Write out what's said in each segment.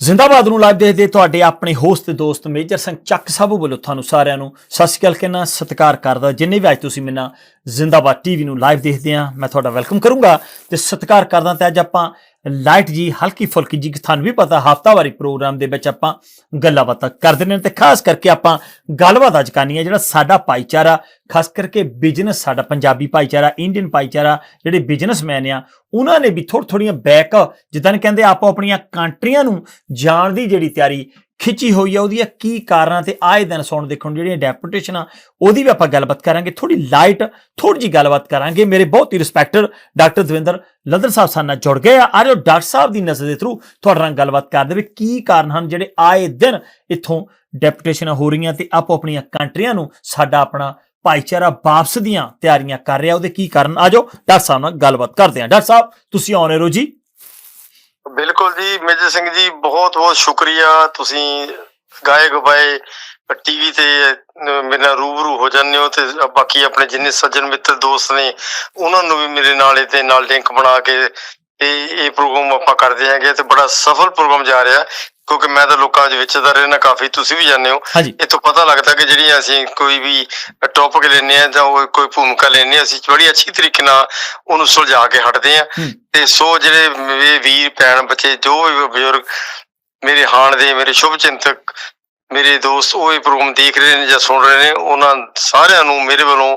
ਜ਼ਿੰਦਾਬਾਦ ਨੂੰ ਲਾਈਵ ਦੇਖਦੇ ਤੁਹਾਡੇ ਆਪਣੇ ਹੋਸਟ ਤੇ ਦੋਸਤ ਮੇਜਰ ਸਿੰਘ ਚੱਕ ਸਾਬੂ ਵੱਲੋਂ ਤੁਹਾਨੂੰ ਸਾਰਿਆਂ ਨੂੰ ਸਤਿ ਸ਼੍ਰੀ ਅਕਾਲ ਕਹਿਣਾ ਸਤਿਕਾਰ ਕਰਦਾ। ਜਿੰਨੇ ਵੀ ਅੱਜ ਤੁਸੀਂ ਮੈਨਾਂ ਜ਼ਿੰਦਾਬਾਦ ਟੀਵੀ ਨੂੰ ਲਾਈਵ ਦੇਖਦੇ ਆ ਮੈਂ ਤੁਹਾਡਾ ਵੈਲਕਮ ਕਰੂੰਗਾ ਤੇ ਸਤਿਕਾਰ ਕਰਦਾ ਤੇ ਅੱਜ ਆਪਾਂ ਲਾਈਟ ਜੀ, ਹਲਕੀ ਫੁਲਕੀ ਜੀ, ਤੁਹਾਨੂੰ ਵੀ ਪਤਾ ਹਫਤਾਵਾਰੀ ਪ੍ਰੋਗਰਾਮ ਦੇ ਵਿੱਚ ਆਪਾਂ ਗੱਲਾਂ ਬਾਤਾਂ ਕਰਦੇ ਨੇ ਤੇ ਖਾਸ ਕਰਕੇ ਆਪਾਂ ਗੱਲਬਾਤ ਅੱਜ ਕਰਨੀ ਹੈ ਜਿਹੜਾ ਸਾਡਾ ਭਾਈਚਾਰਾ, ਖਾਸ ਕਰਕੇ ਬਿਜ਼ਨਸ ਸਾਡਾ ਪੰਜਾਬੀ ਭਾਈਚਾਰਾ ਇੰਡੀਅਨ ਭਾਈਚਾਰਾ, ਜਿਹੜੇ ਬਿਜ਼ਨਸਮੈਨ ਆ, ਉਹਨਾਂ ਨੇ ਵੀ ਥੋੜ੍ਹ ਥੋੜੀਆਂ ਬੈਕ ਜਿੱਦਾਂ ਨੇ ਕਹਿੰਦੇ ਆਪੋ ਆਪਣੀਆਂ ਕੰਟਰੀਆਂ ਨੂੰ ਜਾਣ ਦੀ ਜਿਹੜੀ ਤਿਆਰੀ ਖਿੱਚੀ ਹੋਈ ਆ, ਉਹਦੀਆਂ ਕੀ ਕਾਰਨਾਂ ਤੇ ਆਏ ਦਿਨ ਸੁਣ ਦੇਖਣ ਨੂੰ ਜਿਹੜੀਆਂ ਡੈਪੂਟੇਸ਼ਨਾਂ ਉਹਦੀ ਵੀ ਆਪਾਂ ਗੱਲਬਾਤ ਕਰਾਂਗੇ ਥੋੜੀ ਲਾਈਟ ਥੋੜੀ ਜੀ ਗੱਲਬਾਤ ਕਰਾਂਗੇ। ਮੇਰੇ ਬਹੁਤ ਹੀ ਰਿਸਪੈਕਟਡ ਡਾਕਟਰ ਦਵਿੰਦਰ ਲੰਦਰ ਸਾਹਿਬ ਸਾਡੇ ਨਾਲ ਜੁੜ ਗਏ ਆ। ਆਜੋ ਡਾਕਟਰ ਸਾਹਿਬ ਦੀ ਨਜ਼ਰ ਦੇ ਥਰੂ ਤੁਹਾਡੇ ਨਾਲ ਗੱਲਬਾਤ ਕਰਦੇ ਵੀ ਕੀ ਕਾਰਨ ਹਨ ਜਿਹੜੇ ਆਏ ਦਿਨ ਇੱਥੋਂ ਡੈਪੂਟੇਸ਼ਨਾਂ ਹੋ ਰਹੀਆਂ ਤੇ ਆਪੋ ਆਪਣੀਆਂ ਕੰਟਰੀਆਂ ਨੂੰ ਸਾਡਾ ਆਪਣਾ ਭਾਈਚਾਰਾ ਵਾਪਸ ਦੀਆਂ ਤਿਆਰੀਆਂ ਕਰ ਰਿਹਾ, ਉਹਦੇ ਕੀ ਕਾਰਨ? ਆਜੋ ਡਾਕਟਰ ਸਾਹਿਬ ਨਾਲ ਗੱਲਬਾਤ ਕਰਦੇ ਹਾਂ ਡਾਕਟਰ ਸਾਹਿਬ, ਤੁਸੀਂ ਆਉਣੇ ਰਹੋ ਜੀ। ਬਿਲਕੁਲ ਜੀ, ਮੇਜਰ ਸਿੰਘ ਜੀ, ਬਹੁਤ ਬਹੁਤ ਸ਼ੁਕਰੀਆ। ਤੁਸੀਂ ਗਾਏ ਗਵਾਏ ਟੀਵੀ ਤੇ ਮੇਰੇ ਨਾਲ ਰੂਬਰੂ ਹੋ ਜਾਂਦੇ ਹੋ ਤੇ ਬਾਕੀ ਆਪਣੇ ਜਿੰਨੇ ਸੱਜਣ ਮਿੱਤਰ ਦੋਸਤ ਨੇ, ਉਹਨਾਂ ਨੂੰ ਵੀ ਮੇਰੇ ਨਾਲ ਇਹਦੇ ਨਾਲ ਲਿੰਕ ਬਣਾ ਕੇ ਇਹ ਇਹ ਪ੍ਰੋਗਰਾਮ ਆਪਾਂ ਕਰਦੇ ਹੈਗੇ ਤੇ ਬੜਾ ਸਫਲ ਪ੍ਰੋਗਰਾਮ ਜਾ ਰਿਹਾ। ਕਿਉਂਕਿ ਮੈਂ ਤਾਂ ਲੋਕਾਂ ਦੇ ਵਿਚਦਾ ਰਹਿਣਾ ਕਾਫੀ ਤੁਸੀਂ ਵੀ ਜਾਣਦੇ ਹੋ। ਹਾਂਜੀ। ਪਤਾ ਲੱਗਦਾ ਕਿ ਜਿਹੜੀਆਂ ਅਸੀਂ ਕੋਈ ਵੀ ਟੌਪਿਕ ਲੈਨੇ ਆ ਜਾਂ ਉਹ ਕੋਈ ਭੂਮਿਕਾ ਲੈਨੇ ਆ ਅਸੀਂ ਬੜੀ ਅੱਛੀ ਤਰੀਕੇ ਨਾਲ ਉਹਨੂੰ ਸੁਲਝਾ ਕੇ ਹਟਦੇ ਆ ਹੂੰ। ਤੇ ਸੋ ਜਿਹੜੇ ਮੇਰੇ ਵੀਰ ਭੈਣ ਬੱਚੇ ਜੋ ਵੀ ਬਜ਼ੁਰਗ ਮੇਰੇ ਹਾਣ ਦੇ ਮੇਰੇ ਸ਼ੁਭ ਚਿੰਤਕ ਮੇਰੇ ਦੋਸਤ ਉਹ ਇਹ ਪ੍ਰੋਗਰਾਮ ਦੇਖ ਰਹੇ ਨੇ ਜਾਂ ਸੁਣ ਰਹੇ ਨੇ ਉਹਨਾਂ ਸਾਰਿਆਂ ਨੂੰ ਮੇਰੇ ਵੱਲੋਂ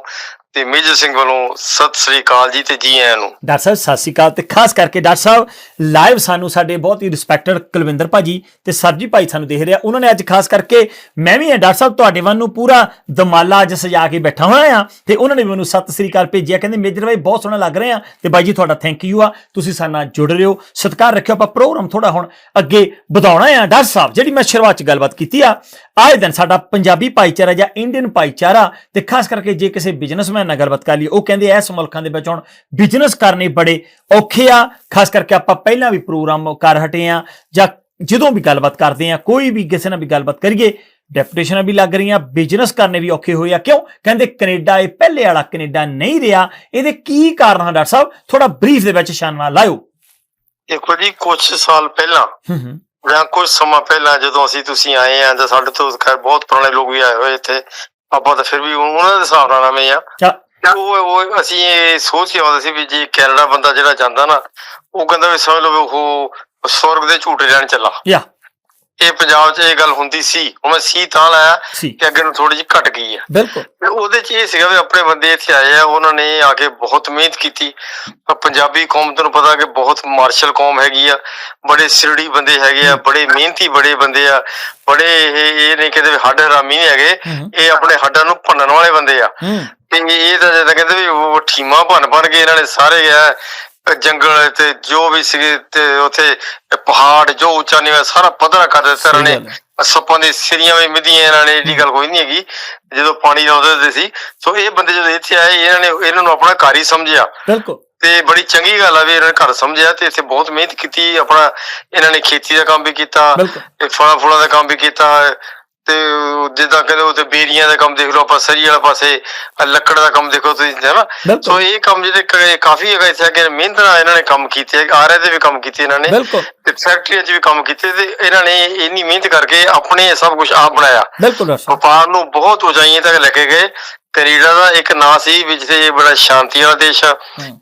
ਤੇ ਮੇਜਰ ਸਿੰਘ ਵੱਲੋਂ ਸਤਿ ਸ੍ਰੀ ਅਕਾਲ ਜੀ ਤੇ ਜੀ ਆਇਆਂ ਨੂੰ। ਡਾਕਟਰ ਸਾਹਿਬ, ਸਤਿ ਸ਼੍ਰੀ ਅਕਾਲ ਤੇ ਖਾਸ ਕਰਕੇ ਡਾਕਟਰ ਸਾਹਿਬ ਲਾਈਵ ਸਾਨੂੰ ਸਾਡੇ ਬਹੁਤ ਹੀ ਰਿਸਪੈਕਟਡ ਕੁਲਵਿੰਦਰ ਭਾਜੀ ਤੇ ਸਰਜੀ ਭਾਈ ਸਾਨੂੰ ਦੇਖ ਰਿਹਾ ਉਹਨਾਂ ਨੇ ਅੱਜ ਖਾਸ ਕਰਕੇ ਮੈਂ ਵੀ ਹਾਂ, ਡਾਕਟਰ ਸਾਹਿਬ, ਤੁਹਾਡੇ ਵੱਲ ਨੂੰ ਪੂਰਾ ਦਮਾਲਾ ਅੱਜ ਸਜਾ ਕੇ ਬੈਠਾ ਹੋਇਆ ਆ ਤੇ ਉਹਨਾਂ ਨੇ ਮੈਨੂੰ ਸਤਿ ਸ਼੍ਰੀ ਅਕਾਲ ਭੇਜਿਆ। ਕਹਿੰਦੇ, ਮੇਜਰ ਭਾਈ, ਬਹੁਤ ਸੋਹਣਾ ਲੱਗ ਰਹੇ ਆ ਤੇ ਬਾਈ ਜੀ, ਤੁਹਾਡਾ ਥੈਂਕ ਯੂ ਆ। ਤੁਸੀਂ ਸਾਡੇ ਨਾਲ ਜੁੜ ਰਹੇ ਹੋ। ਸਤਿਕਾਰ ਰੱਖਿਓ, ਆਪਾਂ ਪ੍ਰੋਗਰਾਮ ਥੋੜਾ ਹੁਣ ਅੱਗੇ ਵਧਾਉਣਾ ਆ। ਡਾਕਟਰ ਸਾਹਿਬ, ਜਿਹੜੀ ਮੈਂ ਸ਼ੁਰੂਆਤ ਚ ਗੱਲਬਾਤ ਕੀਤੀ ਆ ਆਏ ਦਿਨ ਸਾਡਾ ਪੰਜਾਬੀ ਭਾਈਚਾਰਾ ਜਾਂ ਇੰਡੀਅਨ ਭਾਈਚਾਰਾ ਤੇ ਖਾਸ ਕਰਕੇ ਜੇ ਕਿਸੇ ਬਿਜ਼ਨਸਮੈਨ ਨਾਲ ਗੱਲਬਾਤ ਕਰ ਲਈ ਉਹ ਕਹਿੰਦੇ ਐਸ ਮੁਲਕਾਂ ਦੇ ਵਿੱਚ ਹੁਣ ਬਿਜ਼ਨਸ ਕਰਨੇ ਬੜੇ ਔਖੇ ਆ। ਖਾਸ ਕਰਕੇ ਆਪਾਂ ਪਹਿਲਾਂ ਵੀ ਪ੍ਰੋਗਰਾਮ ਕਰ ਹਟੇ ਆ ਜਾਂ ਜਦੋਂ ਵੀ ਗੱਲਬਾਤ ਕਰਦੇ ਆ ਕੋਈ ਵੀ ਕਿਸੇ ਨਾਲ ਵੀ ਗੱਲਬਾਤ ਕਰੀਏ ਡੈਪੂਟੇਸ਼ਨਾਂ ਵੀ ਲੱਗ ਰਹੀਆਂ ਬਿਜ਼ਨਸ ਕਰਨੇ ਵੀ ਔਖੇ ਹੋਏ ਆ। ਕਿਉਂ? ਕਹਿੰਦੇ ਕੈਨੇਡਾ ਇਹ ਪਹਿਲੇ ਵਾਲਾ ਕੈਨੇਡਾ ਨਹੀਂ ਰਿਹਾ। ਇਹਦੇ ਕੀ ਕਾਰਨ ਹਨ ਡਾਕਟਰ ਸਾਹਿਬ? ਥੋੜਾ ਬਰੀਫ ਦੇ ਵਿੱਚ ਛਾਨਣਾ ਲਾਇਓ। ਦੇਖੋ ਜੀ ਕੁਝ ਸਾਲ ਪਹਿਲਾਂ ਹੂੰ ਹੂੰ। ਜਾਂ ਕੁਝ ਸਮਾਂ ਪਹਿਲਾਂ ਜਦੋਂ ਅਸੀਂ ਤੁਸੀਂ ਆਏ ਆ ਜਾਂ ਸਾਡੇ ਤੋਂ ਖੈਰ ਬਹੁਤ ਪੁਰਾਣੇ ਲੋਕ ਵੀ ਆਏ ਹੋਏ ਇੱਥੇ ਆਪਾਂ ਤਾਂ ਫਿਰ ਵੀ ਉਹਨਾਂ ਦੇ ਹਿਸਾਬ ਨਾਲ ਨਵੇਂ ਆ। ਉਹ ਉਹ ਅਸੀਂ ਇਹ ਸੋਚ ਕੇ ਆਉਂਦੇ ਸੀ ਵੀ ਜੇ ਕੈਨੇਡਾ ਬੰਦਾ ਜਿਹੜਾ ਜਾਂਦਾ ਨਾ ਉਹ ਕਹਿੰਦਾ ਵੀ ਸਮਝ ਲਓ ਉਹ ਸਵਰਗ ਦੇ ਝੂਟੇ ਲੈਣ ਚੱਲਾ। ਯਾ। ਇਹ ਪੰਜਾਬ 'ਚ ਇਹ ਗੱਲ ਹੁੰਦੀ ਸੀ ਹੁਣ ਮੈਂ ਸੀ ਤਾਂ ਲਾਇਆ ਕਿ ਅੱਗੇ ਨੂੰ ਥੋੜੀ ਜਿਹੀ ਘਟ ਗਈ ਆ। ਬਿਲਕੁਲ। ਉਹਦੇ 'ਚ ਇਹ ਸੀਗਾ ਵੀ ਆਪਣੇ ਬੰਦੇ ਇੱਥੇ ਆਏ ਆ ਉਹਨਾਂ ਨੇ ਆ ਕੇ ਬਹੁਤ ਮਿਹਨਤ ਕੀਤੀ। ਪੰਜਾਬੀ ਕੌਮ ਤੁਹਾਨੂੰ ਪਤਾ ਕਿ ਬਹੁਤ ਮਾਰਸ਼ਲ ਕੌਮ ਹੈਗੀ ਆ ਬੜੇ ਸਿਰੜੀ ਬੰਦੇ ਹੈਗੇ ਆ ਬੜੇ ਮਿਹਨਤੀ ਬੜੇ ਬੰਦੇ ਆ ਬੜੇ ਇਹ ਇਹ ਨਹੀਂ ਵੀ ਹੱਡ ਹਰਾਮੀ ਨਹੀਂ ਹੈਗੇ ਹੂੰ ਇਹ ਆਪਣੇ ਹੱਡਾਂ ਨੂੰ ਭੰਨਣ ਵਾਲੇ ਬੰਦੇ ਆ। ਹੂੰ। ਤੇ ਇਹ ਤਾਂ ਜਿੱਦਾਂ ਕਹਿੰਦੇ ਵੀ ਉਹ ਠੀਮਾ ਭੰਨ ਭੰਨ ਕੇ ਇਹਨਾਂ ਨੇ ਸਾਰੇ ਆ ਜੰਗਲ ਤੇ ਜੋ ਵੀ ਸੀਗੇ ਤੇ ਉਥੇ ਪਹਾੜ ਜੋ ਉੱਚਾ ਨੀਵਾਂ ਸਾਰਾ ਪੱਧਰਾ ਕਰ ਦਿੱਤਾ ਇਹਨਾਂ ਨੇ। ਸੱਪਾਂ ਦੀ ਸਿਰੀਆਂ ਵੀ ਮਿੱਧੀਆਂ ਇਹਨਾਂ ਨੇ ਏਡੀ ਗੱਲ ਕੋਈ ਨਹੀਂ ਹੈਗੀ। ਜਦੋਂ ਪਾਣੀ ਲਾਉਂਦੇ ਹੁੰਦੇ ਸੀ ਸੋ ਇਹ ਬੰਦੇ ਜਦੋਂ ਇੱਥੇ ਆਏ ਇਹਨਾਂ ਨੇ ਇਹਨਾਂ ਨੂੰ ਆਪਣਾ ਘਰ ਹੀ ਸਮਝਿਆ। ਬਿਲਕੁਲ। ਤੇ ਬੜੀ ਚੰਗੀ ਗੱਲ ਆ ਵੀ ਇਹਨਾਂ ਨੇ ਘਰ ਸਮਝਿਆ ਤੇ ਇੱਥੇ ਬਹੁਤ ਮਿਹਨਤ ਕੀਤੀ ਆਪਣਾ ਇਹਨਾਂ ਨੇ ਖੇਤੀ ਦਾ ਕੰਮ ਵੀ ਕੀਤਾ ਤੇ ਫਲਾਂ ਫੁਲਾਂ ਦਾ ਕੰਮ ਵੀ ਕੀਤਾ ਤੇ ਜਿੱਦਾਂ ਕਹਿੰਦੇ ਉਹ ਤੇ ਬੇਰੀਆਂ ਦਾ ਕੰਮ ਦੇਖ ਲਓ ਆਪਾਂ ਸਰੀ ਵਾਲਾ ਪਾਸੇ ਲੱਕੜ ਦਾ ਕੰਮ ਦੇਖੋ ਤੁਸੀਂ ਹੈਨਾ ਸੋ ਇਹ ਕੰਮ ਜਿਹੜੇ ਕਾਫੀ ਹੈਗਾ ਇੱਥੇ ਕਿ ਮਿਹਨਤ ਨਾਲ ਇਹਨਾਂ ਨੇ ਕੰਮ ਕੀਤੇ ਆਰੇ ਦੇ ਵੀ ਕੰਮ ਕੀਤੇ ਇਹਨਾਂ ਨੇ ਤੇ ਫੈਕਟਰੀਆਂ 'ਚ ਵੀ ਕੰਮ ਕੀਤੇ ਤੇ ਇਹਨਾਂ ਨੇ ਇੰਨੀ ਮਿਹਨਤ ਕਰਕੇ ਆਪਣੇ ਸਭ ਕੁਝ ਆਪ ਬਣਾਇਆ। ਬਿਲਕੁਲ ਵਪਾਰ ਨੂੰ ਬਹੁਤ ਉਚਾਈਆਂ ਤੱਕ ਲੈ ਕੇ ਗਏ ਕੈਨੇਡਾ ਦਾ ਇੱਕ ਨਾਂ ਸੀ ਵੀ ਜਿੱਥੇ ਇਹ ਬੜਾ ਸ਼ਾਂਤੀ ਵਾਲਾ ਦੇਸ਼ ਆ।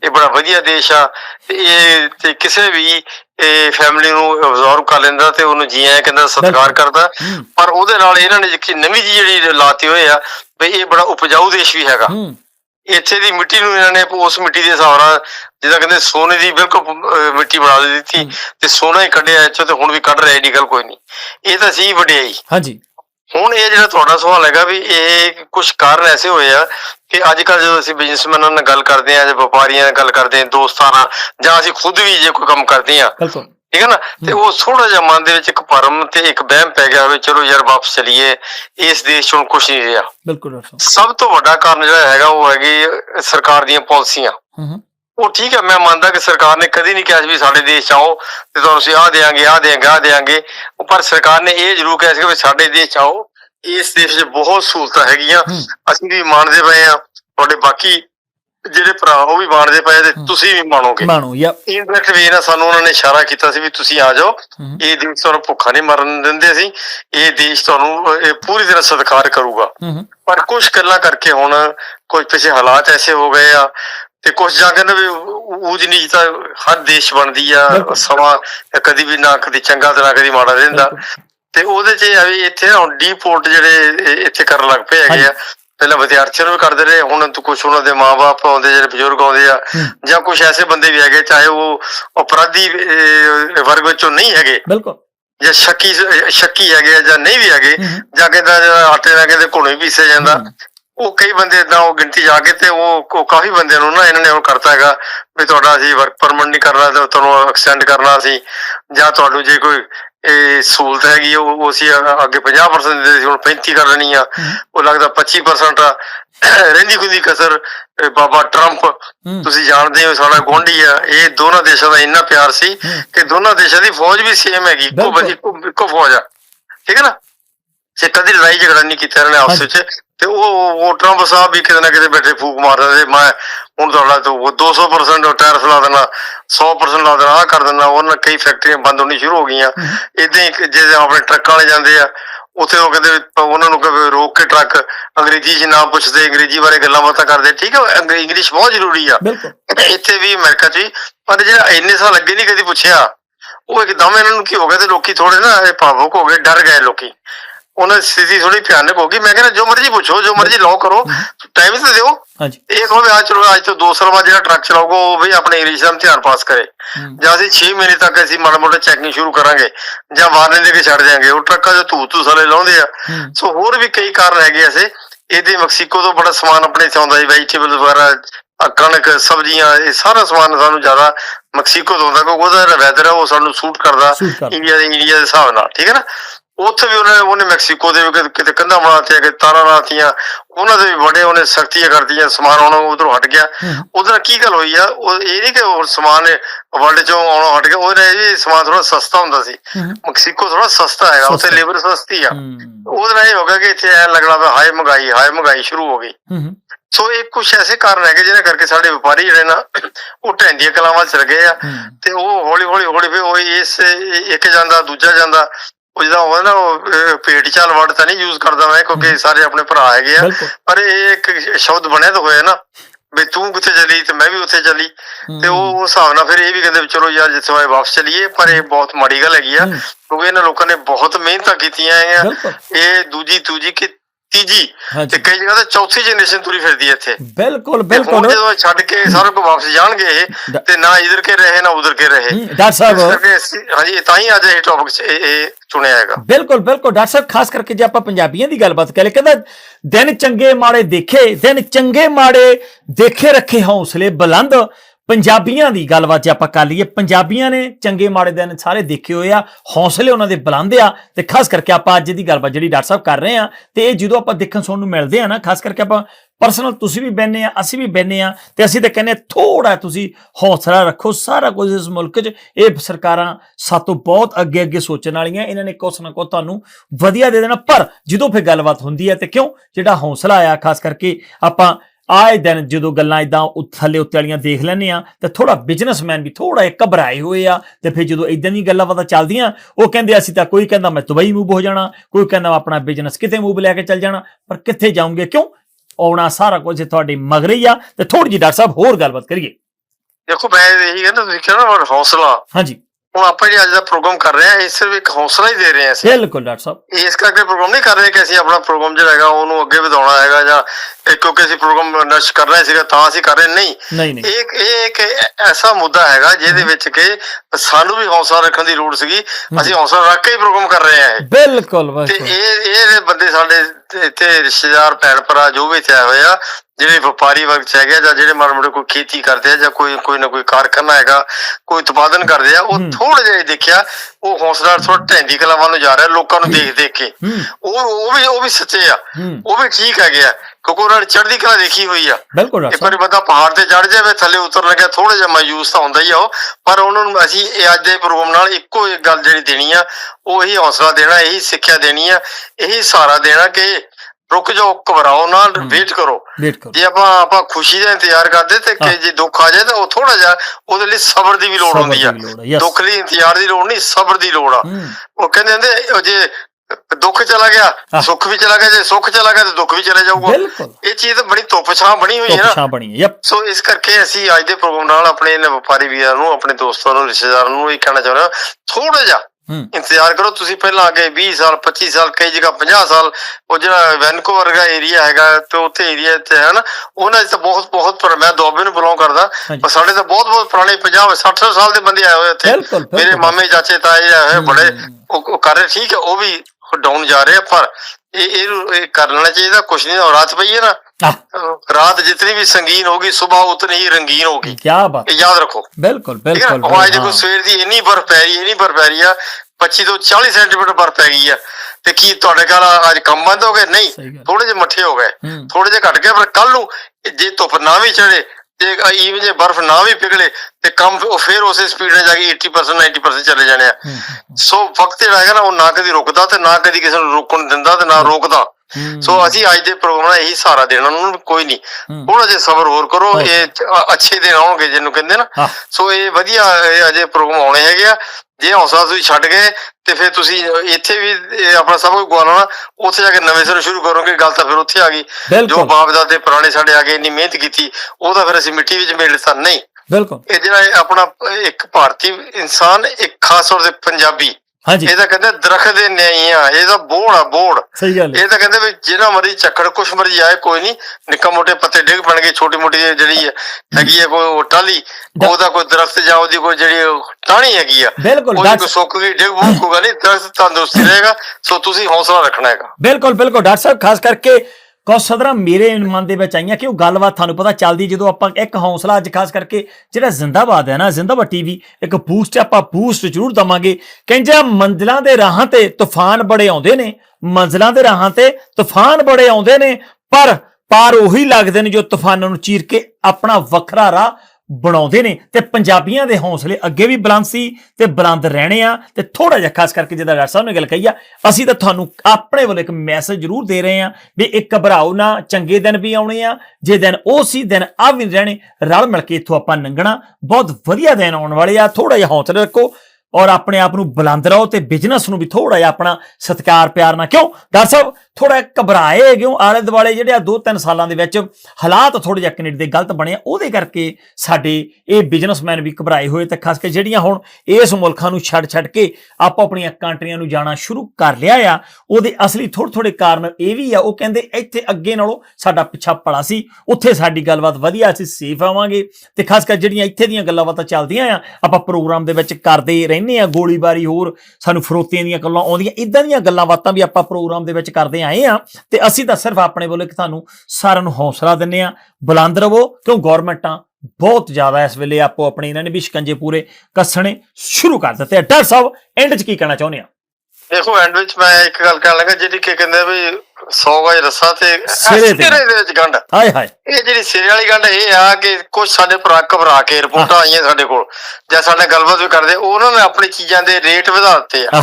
ਇਹ ਬੜਾ ਵਧੀਆ ਦੇਸ਼ ਆ ਤੇ ਇਹ ਤੇ ਕਿਸੇ ਵੀ ਇਹ ਫੈਮਿਲੀ ਨੂੰ ਅਬਜ਼ਰਵ ਕਰ ਲੈਂਦਾ ਤੇ ਉਹਨੂੰ ਜੀ ਆਇਆਂ ਕਹਿੰਦਾ ਸਤਿਕਾਰ। ਕਰਦਾ ਪਰ ਉਹਦੇ ਨਾਲ ਇਹਨਾਂ ਨੇ ਜਿਹੜੀ ਨਵੀਂ ਜਿਹੀ ਜਿਹੜੀ ਲਾਤੀ ਹੋਏ ਆ ਵੀ ਇਹ ਬੜਾ ਉਪਜਾਊ ਦੇਸ਼ ਵੀ ਹੈਗਾ ਇੱਥੇ ਦੀ ਮਿੱਟੀ ਨੂੰ ਇਹਨਾਂ ਨੇ ਉਸ ਮਿੱਟੀ ਦੇ ਹਿਸਾਬ ਨਾਲ ਜਿੱਦਾਂ ਕਹਿੰਦੇ ਸੋਨੇ ਦੀ ਬਿਲਕੁਲ ਮਿੱਟੀ ਬਣਾ ਦਿੱਤੀ। ਤੇ ਸੋਨਾ ਹੀ ਕੱਢਿਆ ਇੱਥੋਂ ਤੇ ਹੁਣ ਵੀ ਕੱਢ ਰਿਹਾ ਏਡੀ ਗੱਲ ਕੋਈ ਨਹੀਂ ਇਹ ਤਾਂ ਸੀ ਵਡਿਆਈ ਹਾਂਜੀ ਹੁਣ ਇਹ ਜਿਹੜਾ ਤੁਹਾਡਾ ਸਵਾਲ ਹੈਗਾ ਵੀ ਇਹ ਕੁਝ ਕਾਰਨ ਐਸੇ ਹੋਏ ਆ ਕਿ ਅੱਜ ਕੱਲ ਜਦੋਂ ਅਸੀਂ ਬਿਜ਼ਨਸਮੈਨਾਂ ਨਾਲ ਗੱਲ ਕਰਦੇ ਆ ਜਾਂ ਵਪਾਰੀਆਂ ਨਾਲ ਗੱਲ ਕਰਦੇ ਆ ਦੋਸਤਾਂ ਨਾਲ ਜਾਂ ਅਸੀਂ ਖੁਦ ਵੀ ਜੇ ਕੋਈ ਕੰਮ ਕਰਦੇ ਆ ਬਿਲਕੁਲ। ਠੀਕ ਹੈ ਨਾ? ਤੇ ਉਹ ਥੋੜਾ ਜਿਹਾ ਮਨ ਦੇ ਵਿੱਚ ਇੱਕ ਭਰਮ ਤੇ ਇੱਕ ਵਹਿਮ ਪੈ ਗਿਆ ਵੀ ਚਲੋ ਯਾਰ ਵਾਪਸ ਚਲੀਏ ਇਸ ਦੇਸ਼ 'ਚ ਕੁਝ ਨਹੀਂ ਰਿਹਾ। ਬਿਲਕੁਲ ਸਭ ਤੋਂ ਵੱਡਾ ਕਾਰਨ ਜਿਹੜਾ ਹੈਗਾ ਉਹ ਹੈਗੀ ਸਰਕਾਰ ਦੀਆਂ ਪਾਲਿਸੀਆਂ ਹੂੰ ਹੂੰ। ਉਹ ਠੀਕ ਹੈ ਮੈਂ ਮੰਨਦਾ ਕਿ ਸਰਕਾਰ ਨੇ ਕਦੀ ਨਹੀਂ ਕਿਹਾ ਸੀ ਵੀ ਸਾਡੇ ਦੇਸ਼ 'ਚ ਆਓ ਤੇ ਤੁਹਾਨੂੰ ਅਸੀਂ ਆਹ ਦੇਾਂਗੇ ਆਹ ਦੇਾਂਗੇ ਆਹ ਦੇਾਂਗੇ ਪਰ ਸਰਕਾਰ ਨੇ ਇਹ ਜ਼ਰੂਰ ਕਿਹਾ ਸੀ ਵੀ ਸਾਡੇ ਦੇਸ਼ 'ਚ ਆਓ ਇਸ ਦੇਸ਼ 'ਚ ਬਹੁਤ ਸਹੂਲਤਾਂ ਹੈਗੀਆਂ। ਅਸੀਂ ਵੀ ਮੰਨਦੇ ਪਏ ਆ ਤੁਹਾਡੇ ਬਾਕੀ ਜਿਹੜੇ ਭਰਾ ਉਹ ਵੀ ਬਾਣਦੇ ਪਏ ਤੇ। ਤੁਸੀਂ ਵੀ ਮਾਣੋਗੇ ਮਾਣੋ ਯਾ ਇਨਡਾਇਰੈਕਟ ਵੇ ਨਾਲ ਸਾਨੂੰ ਉਹਨਾਂ ਨੇ ਇਸ਼ਾਰਾ ਕੀਤਾ ਸੀ ਵੀ ਤੁਸੀਂ ਆ ਜਾਓ। ਇਹ ਦੇਸ਼ ਤੁਹਾਨੂੰ ਭੁੱਖਾ ਨਹੀਂ ਮਰਨ ਦਿੰਦੇ ਸੀ ਇਹ ਦੇਸ਼ ਤੁਹਾਨੂੰ ਇਹ ਪੂਰੀ ਤਰ੍ਹਾਂ ਸਤਿਕਾਰ ਕਰੂਗਾ। ਪਰ ਕੁਝ ਗੱਲਾਂ ਕਰਕੇ ਹੁਣ ਕੁਝ ਪਿਛੇ ਹਾਲਾਤ ਐਸੇ ਹੋ ਗਏ ਆ ਤੇ ਕੁਝ ਜਾ ਕੇ ਨਾ ਵੀ ਊਜ ਨੀਚ ਤਾਂ ਹਰ ਦੇਸ਼ ਬਣਦੀ ਆ। ਸਮਾਂ ਕਦੀ ਵੀ ਨਾ ਕਦੀ ਚੰਗਾ ਤੇ ਨਾ ਕਦੀ ਮਾੜਾ ਰਹਿੰਦਾ। ਤੇ ਉਹਦੇ 'ਚ ਵੀ ਇੱਥੇ ਹੁਣ ਡੀਪੋਰਟ ਜਿਹੜੇ ਇੱਥੇ ਕਰਨ ਲੱਗ ਪਏ ਹੈਗੇ ਆ। ਪਹਿਲਾਂ ਵਿਦਿਆਰਥੀਆਂ ਨੂੰ ਵੀ ਕਰਦੇ ਰਹੇ ਹੁਣ ਕੁਝ ਉਹਨਾਂ ਦੇ ਮਾਪੇ ਆਉਂਦੇ ਜਿਹੜੇ ਬਜ਼ੁਰਗ ਆਉਂਦੇ ਆ ਜਾਂ ਕੁਝ ਐਸੇ ਬੰਦੇ ਵੀ ਹੈਗੇ ਚਾਹੇ ਉਹ ਅਪਰਾਧੀ ਵਰਗ ਵਿੱਚੋਂ ਨਹੀਂ ਹੈਗੇ। ਬਿਲਕੁਲ। ਜਾਂ ਸ਼ੱਕੀ ਸ਼ੱਕੀ ਹੈਗੇ ਜਾਂ ਨਹੀਂ ਵੀ ਹੈਗੇ। ਜਾਂ ਕਹਿੰਦਾ ਆਟੇ ਨਾਲ ਕਹਿੰਦੇ ਘੁਣੇ ਪੀਸੇ ਜਾਂਦਾ। ਉਹ ਕਈ ਬੰਦੇ ਇਦਾਂ ਉਹ ਗਿਣਤੀ ਜਾ ਕੇ ਤੇ ਉਹ ਕਾਫੀ ਬੰਦਿਆਂ ਨੂੰ ਨਾ ਇਹਨਾਂ ਨੇ ਉਹ ਕਰਤਾ ਹੈਗਾ ਵੀ ਤੁਹਾਡਾ ਅਸੀਂ ਵਰਕ ਪਰਮਿਟ ਨਹੀਂ ਕਰਨਾ ਤੇ ਤੁਹਾਨੂੰ ਐਕਸਟੈਂਡ ਕਰਨਾ ਸੀ ਜਾਂ ਤੁਹਾਨੂੰ ਜੇ ਕੋਈ ਇਹ ਸਹੂਲਤ ਹੈਗੀ ਉਹ ਅਸੀਂ ਅੱਗੇ 50% ਦਿੰਦੇ ਸੀ ਹੁਣ 35 ਕਰ ਲੈਣੀ ਆ। ਉਹ ਲੱਗਦਾ 25% ਆ। ਰਹਿੰਦੀ ਖੁੰਦੀ ਕਸਰ ਬਾਬਾ ਟਰੰਪ ਤੁਸੀਂ ਜਾਣਦੇ ਹੋ ਸਾਡਾ ਗੁਆਂਢੀ ਆ। ਇਹ ਦੋਨਾਂ ਦੇਸ਼ਾਂ ਦਾ ਇੰਨਾ ਪਿਆਰ ਸੀ ਕਿ ਦੋਨਾਂ ਦੇਸ਼ਾਂ ਦੀ ਫੌਜ ਵੀ ਸੇਮ ਹੈਗੀ ਇੱਕੋ। ਇੱਕੋ ਫੌਜ ਆ। ਠੀਕ ਹੈ ਨਾ? ਤੇ ਕਦੀ ਲੜਾਈ ਝਗੜਾ ਨਹੀਂ ਕੀਤਾ ਇਹਨਾਂ ਨੇ ਆਪਸ। ਵਿੱਚ ਤੇ ਉਹ ਟਰੰਪ ਸਾਹਿਬ ਵੀ ਕਿਤੇ ਨਾ ਕਿਤੇ ਬੈਠੇ ਫੂਕ ਮਾਰਦੇ ਸੀ ਮੈਂ ਹੁਣ ਤੁਹਾਡਾ ਤੋਂ ਉਹ 200% ਟੈਰਿਫ ਲਾ ਦੇਣਾ 100% ਲਾ ਦੇਣਾ ਆਹ ਕਰ ਦੇਣਾ ਉਹਨਾਂ ਕਈ ਫੈਕਟਰੀਆਂ ਬੰਦ ਹੋਣੀ ਸ਼ੁਰੂ ਹੋ ਗਈਆਂ। ਇਦਾਂ ਹੀ ਜੇ ਆਪਣੇ ਟਰੱਕਾਂ ਵਾਲੇ ਜਾਂਦੇ ਆ ਉੱਥੇ ਉਹ ਕਹਿੰਦੇ ਵੀ ਉਹਨਾਂ ਨੂੰ ਕਹੇ ਰੋਕ ਕੇ ਟਰੱਕ ਅੰਗਰੇਜ਼ੀ 'ਚ ਨਾ ਪੁੱਛਦੇ ਅੰਗਰੇਜ਼ੀ ਬਾਰੇ ਗੱਲਾਂ ਬਾਤਾਂ ਕਰਦੇ। ਠੀਕ ਹੈ ਅੰਗ- ਇੰਗਲਿਸ਼ ਬਹੁਤ ਜ਼ਰੂਰੀ ਆ। ਬਿਲਕੁਲ। ਇੱਥੇ ਵੀ ਅਮਰੀਕਾ 'ਚ ਵੀ ਪਰ ਜਿਹੜਾ ਇੰਨੇ ਸਾਲ ਅੱਗੇ ਨਹੀਂ ਕਦੀ ਪੁੱਛਿਆ ਉਹ ਇੱਕਦਮ ਇਹਨਾਂ ਨੂੰ ਕੀ ਹੋ ਗਿਆ ਤੇ ਲੋਕੀ ਥੋੜੇ ਨਾ ਇਹ ਭਾਵੁਕ ਹੋ ਗਏ ਡਰ ਗਏ ਲੋਕੀ। ਉਹਨਾਂ ਦੀ ਸਥਿਤੀ ਥੋੜੀ ਭਿਆਨਕ ਹੋ ਗਈ। ਮੈਂ ਕਹਿੰਦਾ ਜੋ ਮਰਜ਼ੀ ਪੁੱਛੋ ਜੋ ਮਰਜ਼ੀ ਲਾਓ ਕਰੋ ਟਾਈਮ ਤਾਂ ਦਿਓ। ਹਾਂਜੀ। ਇਹ ਕਹੋ ਵੀ ਆ ਚਲੋ ਅੱਜ ਤੋਂ 2 ਸਾਲ ਬਾਅਦ ਜਿਹੜਾ ਟਰੱਕ ਚਲਾਊਗਾ ਉਹ ਵੀ ਆਪਣੇ ਇੰਗਲਿਸ਼ ਦਾ ਇਮਤਿਹਾਨ ਪਾਸ ਕਰੇ। ਜਾਂ ਅਸੀਂ 6 ਮਹੀਨੇ ਤੱਕ ਅਸੀਂ ਮਾੜਾ ਮੋਟਾ ਚੈਕਿੰਗ ਸ਼ੁਰੂ ਕਰਾਂਗੇ ਜਾਂ ਵਾਰਨਿੰਗ ਦੇ ਕੇ ਛੱਡ ਦਿਆਂਗੇ। ਉਹ ਟਰੱਕਾਂ 'ਚ ਧੂ ਧੂ ਸਾਲੇ ਲਾਉਂਦੇ ਆ। ਸੋ ਹੋਰ ਵੀ ਕਈ ਕਾਰਨ ਹੈਗੇ ਐਸੇ ਇਹਦੇ ਮੈਕਸੀਕੋ ਤੋਂ ਬੜਾ ਸਮਾਨ ਆਪਣੇ ਇੱਥੇ ਆਉਂਦਾ ਵੈਜੀਟੇਬਲ ਵਗੈਰਾ ਕਣਕ ਸਬਜ਼ੀਆਂ ਇਹ ਸਾਰਾ ਸਮਾਨ ਸਾਨੂੰ ਜ਼ਿਆਦਾ ਮੈਕਸੀਕੋ ਤੋਂ ਆਉਂਦਾ ਕਿਉਂਕਿ ਉਹਦਾ ਜਿਹੜਾ ਵੈਦਰ ਹੈ ਉਹ ਸਾਨੂੰ ਸੂਟ ਕਰਦਾ ਇੰਡੀਆ ਦੇ ਇੰਡੀਆ ਦੇ ਹਿਸਾਬ ਨਾਲ ਠੀਕ ਹੈ ਨਾ? ਉੱਥੇ ਵੀ ਉਹਨੇ ਉਹਨੇ ਮੈਕਸੀਕੋ ਦੇ ਕਿਤੇ- ਕੰਧਾਂ ਬਣਾਤੀਆਂ ਕਿ ਤਾਰਾਂ ਲਾਤੀਆਂ ਉਹਨਾਂ ਦੇ ਵੀ ਬੜੇ ਉਹਨੇ ਸਖਤੀਆਂ ਕਰਤੀਆਂ ਸਮਾਨ ਆਉਣਾ ਉਧਰੋਂ ਹਟ ਗਿਆ। ਉਹਦੇ ਨਾਲ ਕੀ ਗੱਲ ਹੋਈ ਆ? ਉਹ ਇਹ ਨਹੀਂ ਕਿ ਉਹ ਸਮਾਨ ਵਰਲਡ ਚੋਂ ਆਉਣਾ ਹਟ ਗਿਆ ਉਹਦੇ ਇਹ ਵੀ ਸਮਾਨ ਥੋੜਾ ਸਸਤਾ ਹੁੰਦਾ ਸੀ। ਮੈਕਸੀਕੋ ਥੋੜਾ ਸਸਤਾ ਹੈਗਾ ਉੱਥੇ। ਲੇਬਰ ਸਸਤੀ ਆ। ਉਹਦੇ ਨਾਲ ਇਹ ਹੋ ਗਿਆ ਕਿ ਇੱਥੇ ਐ ਲੱਗਣਾ ਵੀ ਹਾਈ ਮਹਿੰਗਾਈ ਹਾਈ ਮਹਿੰਗਾਈ ਸ਼ੁਰੂ ਹੋ ਗਈ। ਸੋ ਇਹ ਕੁਝ ਐਸੇ ਕਾਰਨ ਹੈਗੇ ਜਿਹਨਾਂ ਕਰਕੇ ਸਾਡੇ ਵਪਾਰੀ ਜਿਹੜੇ ਨਾ ਉਹ ਢੈਂਦੀਆਂ ਕਲਾਵਾਂ ਚਲ ਗਏ ਆ। ਤੇ ਉਹ ਹੌਲੀ ਹੌਲੀ ਹੌਲੀ ਵੀ ਉਹ ਇਸ ਇੱਕ ਜਾਂਦਾ ਦੂਜਾ ਜਾਂਦਾ। ਉਹ ਜਿਹਦਾ ਹੋਇਆ ਨਾ ਉਹ ਭੇਡ ਚਾਲ ਵਰਡ ਤਾਂ ਨਹੀਂ ਯੂਜ਼ ਕਰਦਾ ਮੈਂ ਕਿਉਂਕਿ ਸਾਰੇ ਆਪਣੇ ਭਰਾ ਹੈਗੇ ਆ। ਪਰ ਇਹ ਇੱਕ ਸ਼ਬਦ ਬਣਿਆ ਤਾਂ ਹੋਇਆ ਨਾ ਵੀ ਤੂੰ ਕਿੱਥੇ ਚਲੀ ਤੇ ਮੈਂ ਵੀ ਉੱਥੇ ਚਲੀ। ਤੇ ਉਹ ਹਿਸਾਬ ਨਾਲ ਫਿਰ ਇਹ ਵੀ ਕਹਿੰਦੇ ਚਲੋ ਯਾਰ ਜਿੱਥੇ ਆਏ ਵਾਪਸ ਚਲੀਏ ਪਰ ਇਹ ਬਹੁਤ ਮਾੜੀ ਗੱਲ ਹੈਗੀ ਆ ਕਿਉਂਕਿ ਇਹਨਾਂ ਲੋਕਾਂ ਨੇ ਬਹੁਤ ਮਿਹਨਤਾਂ ਕੀਤੀਆਂ ਹੈਗੀਆਂ। ਬਿਲਕੁਲ। ਇਹ ਦੂਜੀ ਤੂਜੀ ਕਿ ਤੀਜੀ ਤੇ ਕਈ ਜਗ੍ਹਾ ਤੇ ਚੌਥੀ ਜਨਰੇਸ਼ਨ ਤੁਰੀ ਫਿਰਦੀ ਹੈ ਇੱਥੇ। ਬਿਲਕੁਲ ਬਿਲਕੁਲ। ਜਦੋਂ ਛੱਡ ਕੇ ਸਾਰੇ ਕੋ ਵਾਪਸ ਜਾਣਗੇ ਤੇ ਨਾ ਇਧਰ ਕੇ ਰਹੇ ਨਾ ਉਧਰ ਕੇ ਰਹੇ। ਡਾਕਟਰ ਸਾਹਿਬ। ਹਾਂਜੀ ਤਾਂ ਹੀ ਅੱਜ ਇਹ ਟੌਪਿਕ ਇਹ ਇਹ ਚੁਣਿਆ ਹੈਗਾ। ਬਿਲਕੁਲ ਬਿਲਕੁਲ। ਡਾਕਟਰ ਸਾਹਿਬ ਖਾਸ ਕਰਕੇ ਜੇ ਆਪਾਂ ਪੰਜਾਬੀਆਂ ਦੀ ਗੱਲਬਾਤ ਕਰੀਏ ਕਹਿੰਦਾ ਦਿਨ ਚੰਗੇ ਮਾੜੇ ਦੇਖੇ ਦਿਨ ਚੰਗੇ ਮਾੜੇ ਦੇਖੇ ਰੱਖੇ ਹੌਸਲੇ ਬੁਲੰਦ। ਪੰਜਾਬੀਆਂ ਦੀ ਗੱਲਬਾਤ ਜੇ ਆਪਾਂ ਕਰ ਲਈਏ, ਪੰਜਾਬੀਆਂ ਨੇ ਚੰਗੇ ਮਾੜੇ ਦਿਨ ਸਾਰੇ ਦੇਖੇ ਹੋਏ ਆ, ਹੌਸਲੇ ਉਹਨਾਂ ਦੇ ਬੁਲੰਦ ਆ ਤੇ ਖਾਸ ਕਰਕੇ ਆਪਾਂ ਅੱਜ ਦੀ ਗੱਲਬਾਤ ਜਿਹੜੀ ਡਾਕਟਰ ਸਾਹਿਬ ਕਰ ਰਹੇ ਆ ਤੇ ਇਹ ਜਦੋਂ ਆਪਾਂ ਦੇਖਣ ਸੁਣਨ ਨੂੰ ਮਿਲਦੇ ਆ ਨਾ, ਖਾਸ ਕਰਕੇ ਆਪਾਂ ਪਰਸਨਲ ਤੁਸੀਂ ਵੀ ਬੈਨੇ ਆ, ਅਸੀਂ ਵੀ ਬੈਨੇ ਆ ਤੇ ਅਸੀਂ ਤਾਂ ਕਹਿੰਦੇ ਥੋੜਾ ਤੁਸੀਂ ਹੌਸਲਾ ਰੱਖੋ, ਸਾਰਾ ਕੁਝ ਇਸ ਮੁਲਕ 'ਚ ਇਹ ਸਰਕਾਰਾਂ ਸਾਤੋਂ ਬਹੁਤ ਅੱਗੇ ਅੱਗੇ ਸੋਚਣ ਵਾਲੀਆਂ, ਇਹਨਾਂ ਨੇ ਕੁਛ ਨਾ ਕੁਛ ਤੁਹਾਨੂੰ ਵਧੀਆ ਦੇ ਦੇਣਾ, ਪਰ ਜਦੋਂ ਫਿਰ ਗੱਲਬਾਤ ਹੁੰਦੀ ਹੈ ਤੇ ਕਿਉਂ? ਜਿਹੜਾ ਹੌਸਲਾ ਆ, ਖਾਸ ਕਰਕੇ ਆਪਾਂ ਆਏ ਦਿਨ ਜਦੋਂ ਗੱਲਾਂ ਇਦਾਂ ਥੱਲੇ ਉੱਤੇ ਵਾਲੀਆਂ ਦੇਖ ਲੈਂਦੇ ਆ ਤੇ ਥੋੜਾ ਬਿਜ਼ਨਸਮੈਨ ਵੀ ਥੋੜਾ ਜਿਹਾ ਘਬਰਾਏ ਹੋਏ ਆ ਤੇ ਫਿਰ ਜਦੋਂ ਇਦਾਂ ਦੀ ਗੱਲਾਂ ਬਾਤਾਂ ਚੱਲਦੀਆਂ ਉਹ ਕਹਿੰਦੇ ਅਸੀਂ ਤਾਂ ਕੋਈ ਕਹਿੰਦਾ ਮੈਂ ਦੁਬਈ ਮੂਵ ਹੋ ਜਾਣਾ ਕੋਈ ਕਹਿੰਦਾ ਆਪਣਾ ਬਿਜ਼ਨਸ ਕਿਤੇ ਮੂਵ ਲੈ ਕੇ ਚੱਲ ਜਾਣਾ ਪਰ ਕਿੱਥੇ ਜਾਓਗੇ ਕਿਉਂ? ਆਉਣਾ ਸਾਰਾ ਕੁਝ ਤੁਹਾਡੇ ਮਗਰ ਹੀ ਆ ਤੇ ਥੋੜੀ ਜਿਹੀ ਡਾਕਟਰ ਸਾਹਿਬ ਹੋਰ ਗੱਲਬਾਤ ਕਰੀਏ। ਦੇਖੋ ਮੈਂ ਇਹੀ ਕਹਿੰਦਾ ਤੁਸੀਂ ਕਿਹਾ ਨਾ ਹੌਸਲਾ। ਹਾਂਜੀ। ਹੁਣ ਆਪਾਂ ਜਿਹੜੀ ਅੱਜ ਦਾ ਪ੍ਰੋਗਰਾਮ ਕਰ ਰਹੇ ਹਾਂ ਇਹ ਸਿਰਫ ਇੱਕ ਹੌਸਲਾ ਹੀ ਦੇ ਰਹੇ ਹਾਂ ਅਸੀਂ। ਬਿਲਕੁਲ ਡਾਕਟਰ ਸਾਹਿਬ। ਇਸ ਕਰਕੇ ਪ੍ਰੋਗਰਾਮ ਨਹੀਂ ਕਰ ਰਹੇ ਕਿ ਅਸੀਂ ਆਪਣਾ ਪ੍ਰੋਗਰਾਮ ਜਿਹੜਾ ਹੈਗਾ ਉਹਨੂੰ ਅੱਗੇ ਵਧਾਉਣਾ ਹੈਗਾ ਜਾਂ ਕਿਉਂਕਿ ਅਸੀਂ ਪ੍ਰੋਗਰਾਮ ਨਸ਼ਟ ਕਰਨਾ ਹੀ ਸੀਗਾ ਤਾਂ ਅਸੀਂ ਕਰ ਰਹੇ ਨਹੀਂ। ਇਹ ਇਹ ਇੱਕ ਐਸਾ ਮੁੱਦਾ ਹੈਗਾ ਜਿਹਦੇ ਵਿੱਚ ਕਿ ਸਾਨੂੰ ਵੀ ਹੌਸਲਾ ਰੱਖਣ ਦੀ ਲੋੜ ਸੀਗੀ। ਅਸੀਂ ਹੌਸਲਾ ਰੱਖ ਕੇ ਹੀ ਪ੍ਰੋਗਰਾਮ ਕਰ ਰਹੇ ਹਾਂ ਬਿਲਕੁਲ ਤੇ ਬਿਲਕੁਲ ਇਹ ਇਹ ਬੰਦੇ ਸਾਡੇ ਇੱਥੇ ਰਿਸ਼ਤੇਦਾਰ ਭੈਣ ਭਰਾ ਜੋ ਵੀ ਇੱਥੇ ਆਏ ਹੋਏ ਆ ਜਿਹੜੇ ਵਪਾਰੀ ਵਰਗ ਚ ਹੈਗੇ ਆ ਜਾਂ ਜਿਹੜੇ ਮਾੜੇ ਮੋਟੇ ਕੋਈ ਖੇਤੀ ਕਰਦੇ ਆ ਜਾਂ ਕੋਈ ਕੋਈ ਨਾ ਕੋਈ ਕਾਰਖਾਨਾ ਹੈਗਾ ਕੋਈ ਉਤਪਾਦਨ ਕਰਦੇ ਆ ਉਹ। ਥੋੜਾ ਜਿਹਾ ਦੇਖਿਆ ਉਹ ਹੌਸਲਾ ਥੋੜਾ ਢੈਂਦੀ ਕਲਾ ਵੱਲ ਨੂੰ ਜਾ ਰਿਹਾ ਲੋਕਾਂ ਨੂੰ ਦੇਖ ਦੇਖ ਕੇ। ਉਹ ਉਹ ਵੀ ਉਹ ਵੀ ਸੱਚੇ ਆ। ਉਹ ਵੀ ਠੀਕ ਹੈਗੇ ਆ ਕਿਉਂਕਿ ਉਹਨਾਂ ਨੇ ਚੜ੍ਹਦੀ ਕਲਾ ਦੇਖੀ ਹੋਈ ਆ। ਬਿਲਕੁਲ ਇੱਕ ਵਾਰੀ ਬੰਦਾ ਪਹਾੜ ਤੇ ਚੜ ਜਾਵੇ ਥੱਲੇ ਉਤਰ ਲੱਗਿਆ ਥੋੜਾ ਜਿਹਾ ਮਾਯੂਸ ਤਾਂ ਹੁੰਦਾ ਹੀ ਆ ਉਹ ਪਰ ਉਹਨਾਂ ਨੂੰ ਅਸੀਂ ਇਹ ਅੱਜ ਦੇ ਪ੍ਰੋਗਰਾਮ ਨਾਲ ਇੱਕੋ ਇੱਕ ਗੱਲ ਜਿਹੜੀ ਦੇਣੀ ਆ ਉਹ ਇਹੀ ਹੌਸਲਾ ਦੇਣਾ ਇਹੀ ਸਿੱਖਿਆ ਦੇਣੀ ਆ ਇਹੀ ਸਹਾਰਾ ਦੇਣਾ ਕਿ ਰੁਕ ਜਾਓ ਘਬਰਾਓ ਨਾ। ਵੇਟ ਕਰੋ। ਵੇਟ ਕਰੋ। ਜੇ ਆਪਾਂ ਆਪਾਂ ਖੁਸ਼ੀ ਦਾ ਇੰਤਜ਼ਾਰ ਕਰਦੇ ਤੇ। ਕਿ ਜੇ ਦੁੱਖ ਆ ਜਾਏ ਤਾਂ ਉਹ ਥੋੜਾ ਜਿਹਾ ਉਹਦੇ ਲਈ ਸਬਰ ਦੀ ਵੀ ਲੋੜ ਹੁੰਦੀ ਆ। ਦੁੱਖ ਲਈ ਇੰਤਜ਼ਾਰ ਦੀ ਲੋੜ ਨਹੀਂ ਸਬਰ ਦੀ ਲੋੜ ਆ। ਉਹ ਕਹਿੰਦੇ ਹੁੰਦੇ ਜੇ ਦੁੱਖ ਚਲਾ। ਗਿਆ ਸੁੱਖ ਵੀ ਚਲਾ ਗਿਆ ਜੇ ਸੁੱਖ ਚਲਾ ਗਿਆ ਤੇ ਦੁੱਖ ਵੀ ਚਲੇ ਜਾਊਗਾ। ਇਹ ਚੀਜ਼ ਤਾਂ ਬੜੀ ਧੁੱਪ ਛਾਂ ਬਣੀ ਹੋਈ ਹੈ ਨਾ। ਤੋਪਸ਼ਾਂ ਬਣੀ ਹੈ ਯਪ ਸੋ ਇਸ ਕਰਕੇ ਅਸੀਂ ਅੱਜ ਦੇ ਪ੍ਰੋਗਰਾਮ ਨਾਲ ਆਪਣੇ ਇਹਨਾਂ ਵਪਾਰੀ ਵੀਰਾਂ ਨੂੰ ਆਪਣੇ ਦੋਸਤਾਂ ਨੂੰ ਰਿਸ਼ਤੇਦਾਰਾਂ ਨੂੰ ਇਹ ਕਹਿਣਾ ਚਾਹੁੰਦੇ ਹਾਂ ਥੋੜਾ ਜਿਹਾ ਇੰਤਜ਼ਾਰ ਕਰੋ ਤੁਸੀਂ ਪਹਿਲਾਂ ਅੱਗੇ 20 ਸਾਲ 25 ਸਾਲ ਕਈ ਜਗ੍ਹਾ 50 ਸਾਲ ਉਹ ਜਿਹੜਾ ਵੈਨਕੂਵਰ ਵਰਗਾ ਏਰੀਆ ਹੈਗਾ ਤੇ ਉੱਥੇ ਏਰੀਆ ਤੇ ਹੈ ਨਾ ਉਹਨਾਂ 'ਚ ਤਾਂ ਬਹੁਤ ਬਹੁਤ ਪਰ ਮੈਂ ਦੁਆਬੇ ਨੂੰ ਬਿਲੋਂਗ ਕਰਦਾ ਪਰ ਸਾਡੇ ਤਾਂ ਬਹੁਤ ਬਹੁਤ ਪੁਰਾਣੇ 50 60 ਸਾਲ ਦੇ ਬੰਦੇ ਆਏ ਹੋਏ ਇੱਥੇ ਮੇਰੇ। ਮਾਮੇ ਚਾਚੇ ਤਾਏ ਆਏ ਹੋਏ ਬੜੇ। ਉਹ ਉਹ ਕਰ ਰਹੇ ਠੀਕ ਹੈ ਉਹ ਵੀ ਡਾਊਨ ਜਾ ਰਹੇ ਆ ਪਰ ਇਹ ਇਹ ਕਰ ਲੈਣਾ ਚਾਹੀਦਾ ਕੁਛ ਨਹੀਂ ਰਾਤ ਪਈ ਹੈ ਨਾ। ਰਾਤ ਜਿਤਨੀ ਵੀ ਸੰਗੀਨ ਹੋਗੀ ਸਵੇਰ ਉਤਨੀ ਹੀ ਰੰਗੀਨ ਹੋਗੀ ਕੀ ਬਾਤ। ਇਹ ਯਾਦ ਰੱਖੋ। ਬਿਲਕੁਲ ਬਿਲਕੁਲ ਹੁਣ ਅੱਜ ਦੇਖੋ। ਸਵੇਰ ਦੀ ਇੰਨੀ ਬਰਫ਼ ਪੈ ਰਹੀ ਹੈ ਇੰਨੀ ਬਰਫ਼ ਪੈ ਰਹੀ ਆ 25 ਤੋਂ 40 ਸੈਂਟੀਮੀਟਰ ਬਰਫ਼ ਪੈ ਗਈ ਆ। ਤੇ ਕੀ ਤੁਹਾਡੇ ਘਰ ਅੱਜ ਕੰਮ ਬੰਦ ਹੋ ਗਏ? ਨਹੀਂ ਥੋੜੇ ਜਿਹੇ ਮੱਠੇ ਹੋ ਗਏ। ਥੋੜੇ ਜਿਹੇ ਘਟ ਗਏ ਪਰ ਕੱਲ ਨੂੰ ਜੇ ਧੁੱਪ ਨਾ ਵੀ ਚੜੇ ਜੇ ਈਵਨ ਜੇ ਬਰਫ਼ ਨਾ ਵੀ ਪਿਘਲੇ ਤੇ ਕੰਮ ਉਹ ਫੇਰ ਉਸੇ ਸਪੀਡ ਨਾਲ ਜਾ ਕੇ 80% 90% ਚਲੇ ਜਾਣੇ ਆ। ਸੋ ਵਕਤ ਜਿਹੜਾ ਹੈਗਾ ਨਾ ਉਹ ਨਾ ਕਦੀ ਰੁਕਦਾ ਤੇ ਨਾ ਕਦੀ ਕਿਸੇ ਨੂੰ ਰੋਕਣ ਦਿੰਦਾ ਤੇ ਨਾ ਰੋਕਦਾ। ਸੋ ਅਸੀਂ ਅੱਜ ਦੇ ਪ੍ਰੋਗਰਾਮ ਨਾਲ ਇਹੀ ਸਹਾਰਾ ਦੇਣਾ ਉਹਨਾਂ ਨੂੰ ਕੋਈ ਨਹੀਂ। ਥੋੜਾ ਜਿਹਾ ਸਬਰ ਹੋਰ ਕਰੋ। ਇਹ ਅੱਛੇ ਦਿਨ ਆਉਣਗੇ ਜਿਹਨੂੰ ਕਹਿੰਦੇ ਨਾ। ਸੋ ਇਹ ਵਧੀਆ ਇਹ ਅਜੇ ਪ੍ਰੋਗਰਾਮ ਆਉਣੇ ਹੈਗੇ ਆ। ਜੇ ਹੌਸਲਾ ਤੁਸੀਂ ਛੱਡ ਗਏ ਤੇ ਫਿਰ ਤੁਸੀਂ ਇੱਥੇ ਵੀ ਆਪਣਾ ਸਭ ਕੁਝ ਗਵਾਉਣਾ ਉੱਥੇ ਜਾ ਕੇ ਨਵੇਂ ਸਿਰੋਂ ਸ਼ੁਰੂ ਕਰੋਗੇ ਗੱਲ ਤਾਂ ਫਿਰ ਉੱਥੇ ਆ ਗਈ। ਜੋ ਬਾਪ ਦਾਦੇ ਪੁਰਾਣੇ ਸਾਡੇ ਆ ਗਏ ਇੰਨੀ ਮਿਹਨਤ ਕੀਤੀ ਉਹ ਤਾਂ ਫਿਰ ਅਸੀਂ ਮਿੱਟੀ ਵਿੱਚ ਮੇਲ ਦਿੱਤਾ ਨਹੀਂ। ਬਿਲਕੁਲ। ਇਹ ਜਿਹੜਾ ਆਪਣਾ ਇੱਕ ਭਾਰਤੀ ਇਨਸਾਨ ਇੱਕ ਖਾਸ ਤੌਰ ਤੇ ਪੰਜਾਬੀ ਹਾਂਜੀ। ਇਹ ਤਾਂ ਕਹਿੰਦੇ ਦਰਖਤ ਦੇ ਆ ਇਹ ਤਾਂ ਬੋੜ ਆ ਬੋੜ ਸਹੀ ਗੱਲ ਹੈ। ਇਹ ਤਾਂ ਕਹਿੰਦੇ ਵੀ ਜਿਹੜਾ ਮਰਜ਼ੀ ਚੱਕੜ ਕੁਛ ਮਰਜ਼ੀ ਆਏ ਕੋਈ ਨਹੀਂ ਨਿੱਕਾ ਮੋਟੇ ਪੱਤੇ ਡਿੱਗ ਪੈਣਗੇ ਛੋਟੀ ਮੋਟੀ ਜਿਹੜੀ ਹੈ ਹੈਗੀ ਹੈ ਕੋਈ ਟਾਲੀ ਉਹਦਾ ਕੋਈ ਦਰਖਤ ਜਾਂ ਉਹਦੀ ਕੋਈ ਜਿਹੜੀ ਟਾਹਣੀ ਹੈਗੀ ਆ ਬਿਲਕੁਲ ਕੋਈ ਸੁੱਕ ਗਈ ਡਿੱਗ ਭੂਕੂਗਾ ਨਹੀਂ ਦਰਖਤ ਤੰਦਰੁਸਤੀ ਰਹੇਗਾ ਸੋ ਤੁਸੀਂ ਹੌਸਲਾ ਰੱਖਣਾ ਹੈਗਾ। ਬਿਲਕੁਲ ਬਿਲਕੁਲ ਡਾਕਟਰ ਸਾਹਿਬ ਖਾਸ ਕਰਕੇ ਕੁਝ ਸਦਰਾਂ ਮੇਰੇ ਮਨ ਦੇ ਵਿੱਚ ਆਈਆਂ ਕਿ ਉਹ ਗੱਲਬਾਤ ਤੁਹਾਨੂੰ ਪਤਾ ਚੱਲਦੀ ਜਦੋਂ ਆਪਾਂ ਇੱਕ ਹੌਸਲਾ ਅੱਜ ਖਾਸ ਕਰਕੇ ਜਿਹੜਾ ਜ਼ਿੰਦਾਬਾਦ ਹੈ ਨਾ, ਜ਼ਿੰਦਾਬਾਦ ਟੀਵੀ ਇੱਕ ਬੂਸਟ ਆਪਾਂ ਬੂਸਟ ਜ਼ਰੂਰ ਦਵਾਂਗੇ। ਕਹਿੰਦੇ ਮੰਜ਼ਲਾਂ ਦੇ ਰਾਹਾਂ ਤੇ ਤੂਫਾਨ ਬੜੇ ਆਉਂਦੇ ਨੇ, ਮੰਜ਼ਲਾਂ ਦੇ ਰਾਹਾਂ ਤੇ ਤੂਫਾਨ ਬੜੇ ਆਉਂਦੇ ਨੇ, ਪਰ ਪਾਰ ਉਹੀ ਲੱਗਦੇ ਨੇ ਜੋ ਤੂਫਾਨਾਂ ਨੂੰ ਚੀਰ ਕੇ ਆਪਣਾ ਵੱਖਰਾ ਰਾਹ ਬਣਾਉਂਦੇ ਨੇ ਤੇ ਪੰਜਾਬੀਆਂ ਦੇ ਹੌਸਲੇ ਅੱਗੇ ਵੀ ਬੁਲੰਦ ਸੀ ਤੇ ਬੁਲੰਦ ਰਹਿਣੇ ਆ ਤੇ ਥੋੜਾ ਜਿਹਾ ਖਾਸ ਕਰਕੇ ਜਿਹਦਾ ਡਾਕਟਰ ਸਾਹਿਬ ਨੇ ਗੱਲ ਕਹੀ ਆ, ਅਸੀਂ ਤਾਂ ਤੁਹਾਨੂੰ ਆਪਣੇ ਵੱਲੋਂ ਇੱਕ ਮੈਸੇਜ ਜ਼ਰੂਰ ਦੇ ਰਹੇ ਆ ਵੀ ਇੱਕ ਘਬਰਾਓ ਨਾ, ਚੰਗੇ ਦਿਨ ਵੀ ਆਉਣੇ ਆ, ਜੇ ਦਿਨ ਉਹ ਸੀ, ਦਿਨ ਆ ਵੀ ਨੀ ਰਹਿਣੇ, ਰਲ ਮਿਲ ਕੇ ਇੱਥੋਂ ਆਪਾਂ ਲੰਘਣਾ ਬਹੁਤ ਵਧੀਆ ਦਿਨ ਆਉਣ ਵਾਲੇ ਆ ਥੋੜਾ ਜਿਹਾ ਹੌਸਲਾ ਰੱਖੋ ਔਰ ਆਪਣੇ ਆਪ ਨੂੰ ਬੁਲੰਦ ਰਹੋ ਤੇ ਬਿਜ਼ਨਸ ਨੂੰ ਵੀ ਥੋੜਾ ਜਿਹਾ ਆਪਣਾ ਸਤਿਕਾਰ ਪਿਆਰ ਨਾਲ, ਕਿਉਂ? ਡਾਕਟਰ ਸਾਹਿਬ ਥੋੜਾ ਘਬਰਾਏ ਕਿਉਂ? ਆਲੇ ਦੁਆਲੇ ਜਿਹੜੇ ਆ 2-3 ਸਾਲਾਂ ਦੇ ਵਿੱਚ ਹਾਲਾਤ ਥੋੜੇ ਜਿਹਾ ਕੈਨੇਡਾ ਦੇ ਗਲਤ ਬਣੇ ਆ, ਉਹਦੇ ਕਰਕੇ ਸਾਡੇ ਇਹ ਬਿਜ਼ਨਸਮੈਨ ਵੀ ਘਬਰਾਏ ਹੋਏ ਤੇ ਖਾਸ ਕਰਕੇ ਜਿਹੜੀਆਂ ਹੁਣ ਇਸ ਮੁਲਕਾਂ ਨੂੰ ਛੱਡ ਛੱਡ ਕੇ ਆਪੋ ਆਪਣੀਆਂ ਕੰਟਰੀਆਂ ਨੂੰ ਜਾਣਾ ਸ਼ੁਰੂ ਕਰ ਲਿਆ ਆ, ਉਹਦੇ ਅਸਲੀ ਥੋੜੇ ਥੋੜੇ ਕਾਰਨ ਇਹ ਵੀ ਆ, ਉਹ ਕਹਿੰਦੇ ਇੱਥੇ ਅੱਗੇ ਨਾਲੋਂ ਸਾਡਾ ਪਿੱਛਾ ਪੜਾ ਸੀ, ਉੱਥੇ ਸਾਡੀ ਗੱਲਬਾਤ ਵਧੀਆ ਅਸੀਂ ਸੇਫ ਆਵਾਂਗੇ ਤੇ ਖਾਸ ਕਰ ਜਿਹੜੀਆਂ ਇੱਥੇ ਦੀਆਂ ਗੱਲਾਂ ਬਾਤਾਂ ਚੱਲਦੀਆਂ ਆ, ਆਪਾਂ ਪ੍ਰੋਗਰਾਮ ਦੇ ਵਿੱਚ ਕਰਦੇ ਰਹਿੰਦੇ ਆ, ਗੋਲੀਬਾਰੀ ਹੋਰ, ਸਾਨੂੰ ਫਰੋਤੀਆਂ ਦੀਆਂ ਗੱਲਾਂ ਆਉਂਦੀਆਂ ਇਦਾਂ ਦੀਆਂ ਗੱਲਾਂ ਬਾਤਾਂ ਵੀ ਆਪਾਂ ਪ੍ਰੋਗਰਾਮ ਦੇ ਵਿੱਚ ਕਰਦੇ ਆਏ ਆ ਤੇ ਅਸੀਂ ਤਾਂ ਸਿਰਫ ਆਪਣੇ ਵੱਲੋਂ ਇੱਕ ਤੁਹਾਨੂੰ ਸਾਰਿਆਂ ਨੂੰ ਹੌਸਲਾ ਦਿੰਨੇ ਆ ਬੁਲੰਦ ਰਵੋ ਕਿਉਂ ਗਵਰਨਮੈਂਟਾਂ ਬਹੁਤ ਜ਼ਿਆਦਾ ਇਸ ਵੇਲੇ ਆਪੋ ਆਪਣੇ ਇਹਨਾਂ ਨੇ ਵੀ ਸ਼ਿਕੰਜੇ ਪੂਰੇ ਕੱਸਣੇ ਸ਼ੁਰੂ ਕਰ ਦਿੱਤੇ ਆ। ਡਾਕਟਰ ਸਾਹਿਬ ਐਂਡ 'ਚ ਕੀ ਕਹਿਣਾ ਚਾਹੁੰਦੇ ਆ? ਦੇਖੋ ਐਂਡ ਵਿੱਚ ਮੈਂ ਇੱਕ ਗੱਲ ਕਹਿਣ ਲੱਗਾ ਜਿਹੜੀ ਕਿ ਕਹਿੰਦੇ ਵੀ 100 ਗਜ ਰੱਸਾ ਤੇ ਸਿਰੇ ਦੇ ਵਿੱਚ ਗੰਢ। ਹਾਏ ਹਾਏ। ਇਹ ਜਿਹੜੀ ਸਿਰੇ ਵਾਲੀ ਗੱਲ ਇਹ ਆ ਕਿ ਕੁਝ ਸਾਡੇ ਭਰਾ ਘਬਰਾ ਕੇ ਰਿਪੋਰਟਾਂ ਆਈਆਂ ਸਾਡੇ ਕੋਲ। ਜਾਂ ਸਾਡੇ ਗੱਲਬਾਤ ਵੀ ਕਰਦੇ। ਉਹਨਾਂ ਨੇ ਆਪਣੀ ਚੀਜ਼ਾਂ ਦੇ ਰੇਟ ਵਧਾ ਦਿੱਤੇ ਆ।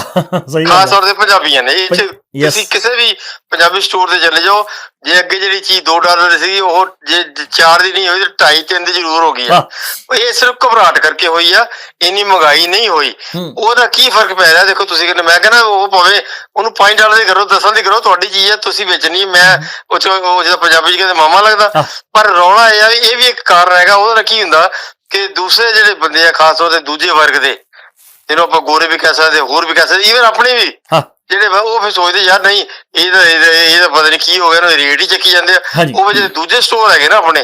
ਖਾਸ। ਤੌਰ ਤੇ ਪੰਜਾਬੀਆਂ ਨੇ। ਇਹ. ਤੁਸੀਂ ਕਿਸੇ ਵੀ ਪੰਜਾਬੀ ਸਟੋਰ ਤੇ ਚਲੇ ਜਾਓ ਜੇ ਅੱਗੇ ਜਿਹੜੀ ਚੀਜ਼ 2 ਡਾਲਰ ਸੀ ਉਹ ਜੇ 4 ਦੀ ਨਹੀਂ ਹੋਈ ਤੇ 2.5 3 ਦੀ ਜ਼ਰੂਰ ਹੋ ਗਈ ਆ। ਇਹ ਸਿਰਫ ਘਬਰਾਹਟ ਕਰਕੇ ਹੋਈ ਆ। ਇੰਨੀ ਮਹਿੰਗਾਈ ਨਹੀਂ ਹੋਈ। ਉਹਦਾ ਕੀ ਫ਼ਰਕ ਪੈ ਰਿਹਾ? ਦੇਖੋ ਤੁਸੀਂ ਕਹਿੰਦੇ ਮੈਂ ਕਹਿੰਦਾ ਉਹ ਭਾਵੇਂ ਉਹਨੂੰ 5 ਡਾਲਰ ਦੀ ਕਰੋ 10 ਦੀ ਕਰੋ ਤੁਹਾਡੀ ਚੀਜ਼ ਹੈ ਤੁਸੀਂ ਵੇਚਣੀ ਮੈਂ ਉਹ 'ਚ ਉਹ ਪੰਜਾਬੀ ਚ ਕਹਿੰਦੇ ਮਾਮਾ ਲੱਗਦਾ। ਪਰ ਰੌਲਾ ਇਹ ਆ ਵੀ ਇਹ ਵੀ ਇੱਕ ਕਾਰਨ ਹੈਗਾ ਉਹਦਾ ਕੀ ਹੁੰਦਾ ਕਿ ਦੂਸਰੇ ਜਿਹੜੇ ਬੰਦੇ ਆ ਖਾਸ ਤੌਰ ਤੇ ਦੂਜੇ ਵਰਗ ਦੇ ਜਿਹਨੂੰ ਆਪਾਂ ਗੋਰੇ ਵੀ ਕਹਿ ਸਕਦੇ ਹੋਰ ਵੀ ਕਹਿ ਸਕਦੇ ਈਵਨ ਆਪਣੇ ਵੀ ਜਿਹੜੇ ਉਹ ਫਿਰ ਸੋਚਦੇ ਯਾਰ ਨਹੀਂ ਇਹ ਤਾਂ ਇਹ ਤਾਂ- ਪਤਾ ਨਹੀਂ ਕੀ ਹੋ ਗਿਆ ਦੇ ਰੇਟ ਹੀ ਚੱਕੀ ਜਾਂਦੇ ਆ। ਉਹ ਜਿਹੜੇ ਦੂਜੇ ਸਟੋਰ ਹੈਗੇ ਨਾ ਆਪਣੇ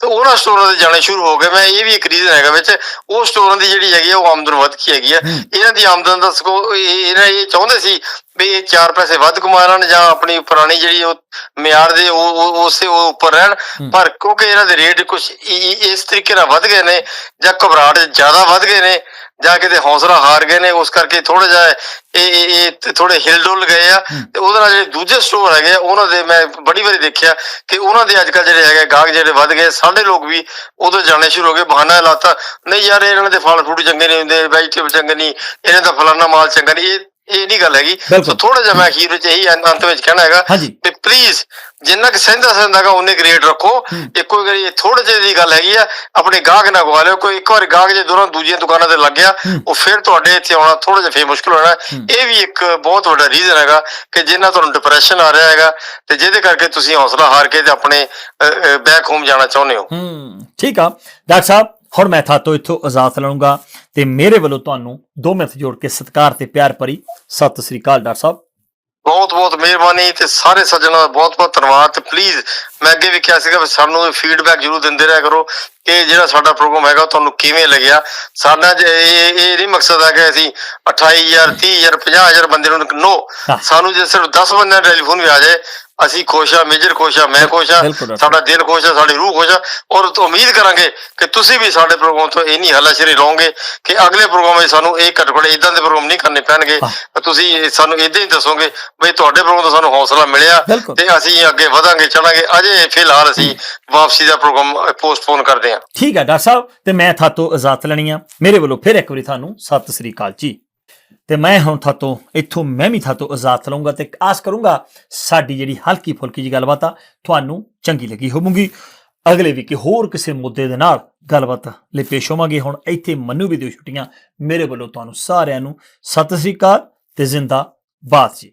ਤੇ ਉਹਨਾਂ ਸਟੋਰਾਂ ਤੇ ਜਾਣੇ ਸ਼ੁਰੂ ਹੋ ਗਏ। ਮੈਂ ਇਹ ਵੀ ਇੱਕ ਰੀਜ਼ਨ ਹੈਗਾ ਵਿੱਚ ਉਹ ਸਟੋਰਾਂ ਦੀ ਜਿਹੜੀ ਹੈਗੀ ਆ ਉਹ ਆਮਦਨ ਵੱਧ ਕੀ ਹੈਗੀ ਆ। ਇਹਨਾਂ ਦੀ ਆਮਦਨ ਦਾ ਸਕੋ ਇਹ- ਇਹਨਾਂ ਇਹ ਚਾਹੁੰਦੇ ਸੀ ਵੀ ਇਹ ਚਾਰ ਪੈਸੇ ਵੱਧ ਕਮਾ ਲੈਣ ਜਾਂ ਆਪਣੀ ਪੁਰਾਣੀ ਜਿਹੜੀ ਉਹ ਮਿਆਰ ਦੇ ਉਹ ਉਸੇ ਉਹ ਉੱਪਰ ਰਹਿਣ। ਪਰ ਕਿਉਂਕਿ ਇਹਨਾਂ ਦੇ ਰੇਟ ਕੁਝ ਇਸ ਤਰੀਕੇ ਨਾਲ ਵੱਧ ਗਏ ਨੇ ਜਾਂ ਘਬਰਾਹਟ ਜ਼ਿਆਦਾ ਵੱਧ ਗਏ ਨੇ ਜਾਂ ਕਿਤੇ ਹੌਸਲਾ ਹਾਰ ਗਏ ਨੇ ਉਸ ਕਰਕੇ ਥੋੜਾ ਜਿਹਾ ਇਹ ਇਹ- ਥੋੜੇ ਹਿਲਡੁਲ ਗਏ ਆ। ਤੇ ਉਹਦੇ ਨਾਲ ਜਿਹੜੇ ਦੂਜੇ ਸਟੋਰ ਹੈਗੇ ਆ, ਉਹਨਾਂ ਦੇ ਮੈਂ ਬੜੀ ਵਾਰੀ ਦੇਖਿਆ ਕਿ ਉਹਨਾਂ ਦੇ ਅੱਜ ਕੱਲ ਜਿਹੜੇ ਹੈਗੇ ਗਾਹਕ ਜਿਹੜੇ ਵੱਧ ਗਏ ਸਾਡੇ ਲੋਕ ਵੀ ਉਦੋਂ ਜਾਣੇ ਸ਼ੁਰੂ ਹੋ ਗਏ ਬਹਾਨਾ ਲਾਤਾ ਨਹੀਂ ਯਾਰ ਇਹਨਾਂ ਦੇ ਫਲ ਫਰੂਟ ਚੰਗੇ ਨਹੀਂ ਹੁੰਦੇ ਵੈਜੀਟੇਬਲ ਚੰਗੇ ਨਹੀਂ ਇਹਨਾਂ ਦਾ ਫਲਾਨਾ ਮਾਲ ਚੰਗਾ ਨਹੀਂ ਇਹ ਇਹ ਨਹੀਂ ਗੱਲ ਹੈਗੀ। ਸੋ ਥੋੜਾ ਜਿਹਾ ਮੈਂ ਅਖੀਰ ਵਿੱਚ ਇਹੀ ਅੰਤ ਵਿੱਚ ਕਹਿਣਾ ਹੈਗਾ ਤੇ ਪਲੀਜ਼ ਜਿੰਨਾ ਕਿ ਸਹਿੰਦਾ ਸਹਿੰਦਾਗਾ ਉਹਨੇ ਗ੍ਰੇਡ ਰੱਖੋ। ਇੱਕੋ ਵਾਰੀ ਥੋੜੇ ਜਿਹੇ ਦੀ ਗੱਲ ਹੈਗੀ ਆ ਆਪਣੇ ਗਾਹਕ ਨਾ ਗਵਾ ਲਿਓ। ਕੋਈ ਇੱਕ ਵਾਰੀ ਗਾਹਕ ਜੇ ਦੋਨਾਂ ਦੂਜੀਆਂ ਦੁਕਾਨਾਂ ਤੇ ਲੱਗ ਗਿਆ। ਉਹ ਫਿਰ ਤੁਹਾਡੇ ਇੱਥੇ ਆਉਣਾ ਥੋੜਾ ਜਿਹਾ ਫੇਰ ਮੁਸ਼ਕਲ ਹੋਣਾ। ਇਹ ਵੀ ਇੱਕ ਬਹੁਤ ਵੱਡਾ ਰੀਜ਼ਨ ਹੈਗਾ ਕਿ ਜਿੰਨਾ ਤੁਹਾਨੂੰ ਡਿਪਰੈਸ਼ਨ ਆ ਰਿਹਾ ਹੈਗਾ ਤੇ ਜਿਹਦੇ ਕਰਕੇ ਤੁਸੀਂ ਹੌਸਲਾ ਹਾਰ ਕੇ ਤੇ ਆਪਣੇ ਬੈਕ ਹੋਮ ਜਾਣਾ ਚਾਹੁੰਦੇ ਹੋ। ਹੂੰ ਠੀਕ ਆ। ਡਾਕਟਰ ਸਾਹਿਬ ਹੁਣ ਮੈਂ ਥਾਤੋਂ ਇੱਥੋਂ ਇਜਾਜ਼ਤ ਲਵਾਂਗਾ ਤੇ ਮੇਰੇ ਵੱਲੋਂ ਤੁਹਾਨੂੰ ਦੋ ਮਿੰਟ ਜੋੜ ਕੇ ਸਤਿਕਾਰ ਤੇ ਪਿਆਰ ਭਰੀ ਸਤਿ ਸ੍ਰੀ ਅਕਾਲ ਡਾਕਟਰ ਸਾਹਿਬ ਬਹੁਤ ਬਹੁਤ ਮਿਹਰਬਾਨੀ ਤੇ ਸਾਰੇ ਸੱਜਣਾਂ ਦਾ ਬਹੁਤ ਬਹੁਤ ਧੰਨਵਾਦ ਤੇ ਪਲੀਜ਼ ਮੈਂ ਅੱਗੇ ਵੀ ਕਿਹਾ ਸੀਗਾ ਵੀ ਸਾਨੂੰ ਫੀਡਬੈਕ ਜਰੂਰ ਦਿੰਦੇ ਰਿਹਾ ਕਰੋ ਕਿ ਜਿਹੜਾ ਸਾਡਾ ਪ੍ਰੋਗਰਾਮ ਹੈਗਾ ਤੁਹਾਨੂੰ ਕਿਵੇਂ ਲੱਗਿਆ ਸਾਡਾ ਜੇ ਇਹ ਇਹ ਨਹੀਂ ਮਕਸਦ ਹੈ ਕਿ ਅਸੀਂ 28000 30000 50000 ਬੰਦੇ ਨੂੰ ਨੋ। ਸਾਨੂੰ ਜੇ ਸਿਰਫ 10 ਬੰਦਿਆਂ ਦਾ ਟੈਲੀਫੋਨ ਵੀ ਆ ਜਾਏ ਅਸੀਂ ਖੁਸ਼ ਆ ਮੇਜਰ ਖੁਸ਼ ਆ ਮੈਂ ਖੁਸ਼ ਆ। ਸਾਡਾ ਦਿਲ ਖੁਸ਼ ਆ ਸਾਡੀ ਰੂਹ ਖੁਸ਼ ਆ ਔਰ ਉਮੀਦ ਕਰਾਂਗੇ ਕਿ ਤੁਸੀਂ ਵੀ ਸਾਡੇ ਪ੍ਰੋਗਰਾਮ ਤੋਂ ਇੰਨੀ ਹੱਲਾਸ਼ੇਰੀ ਲਓਗੇ ਕਿ ਅਗਲੇ ਪ੍ਰੋਗਰਾਮ ਵਿੱਚ ਸਾਨੂੰ ਇਹ ਘੱਟ ਘੱਟ ਇਦਾਂ ਦੇ ਪ੍ਰੋਗਰਾਮ ਨਹੀਂ ਕਰਨੇ ਪੈਣਗੇ। ਤੁਸੀਂ ਸਾਨੂੰ ਇਦਾਂ ਹੀ ਦੱਸੋਗੇ ਬਈ ਤੁਹਾਡੇ ਪ੍ਰੋਗਰਾਮ ਤੋਂ ਸਾਨੂੰ ਹੌਸਲਾ ਮਿਲਿਆ। ਤੇ ਅਸੀਂ ਅੱਗੇ ਵਧਾਂਗੇ ਚੜਾਂਗੇ ਅਜੇ ਫਿਲਹਾਲ ਅਸੀਂ ਵਾਪਸੀ ਦਾ ਪ੍ਰੋਗਰਾਮ ਪੋਸਟਪੋਨ ਕਰਦੇ ਹਾਂ ਠੀਕ ਹੈ ਡਾਕਟਰ ਸਾਹਿਬ ਤੇ ਮੈਂ ਥਾਤੋਂ ਇਜਾਜ਼ਤ ਲੈਣੀ ਆ ਮੇਰੇ ਵੱਲੋਂ ਫਿਰ ਇੱਕ ਵਾਰੀ ਤੁਹਾਨੂੰ ਸਤਿ ਸ੍ਰੀ ਅਕਾਲ ਜੀ ਤੇ ਮੈਂ ਹੁਣ ਥਾਤੋਂ ਇੱਥੋਂ ਮੈਂ ਵੀ ਥਾਤੋਂ ਆਜ਼ਾਦ ਲਵਾਂਗਾ ਤੇ ਆਸ ਕਰੂੰਗਾ ਸਾਡੀ ਜਿਹੜੀ ਹਲਕੀ ਫੁਲਕੀ ਜੀ ਗੱਲਬਾਤ ਆ, ਤੁਹਾਨੂੰ ਚੰਗੀ ਲੱਗੀ ਹੋਵੇਗੀ। ਅਗਲੇ ਵੀ ਕਿ ਹੋਰ ਕਿਸੇ ਮੁੱਦੇ ਦੇ ਨਾਲ ਗੱਲਬਾਤ ਲਈ ਪੇਸ਼ ਹੋਵਾਂਗੇ। ਹੁਣ ਇੱਥੇ ਮੰਨੂ ਵੀ ਦਿਓ ਛੁੱਟੀਆਂ। ਮੇਰੇ ਵੱਲੋਂ ਤੁਹਾਨੂੰ ਸਾਰਿਆਂ ਨੂੰ ਸਤਿ ਸ੍ਰੀ ਅਕਾਲ ਤੇ ਜ਼ਿੰਦਾ ਬਾਦ ਜੀ।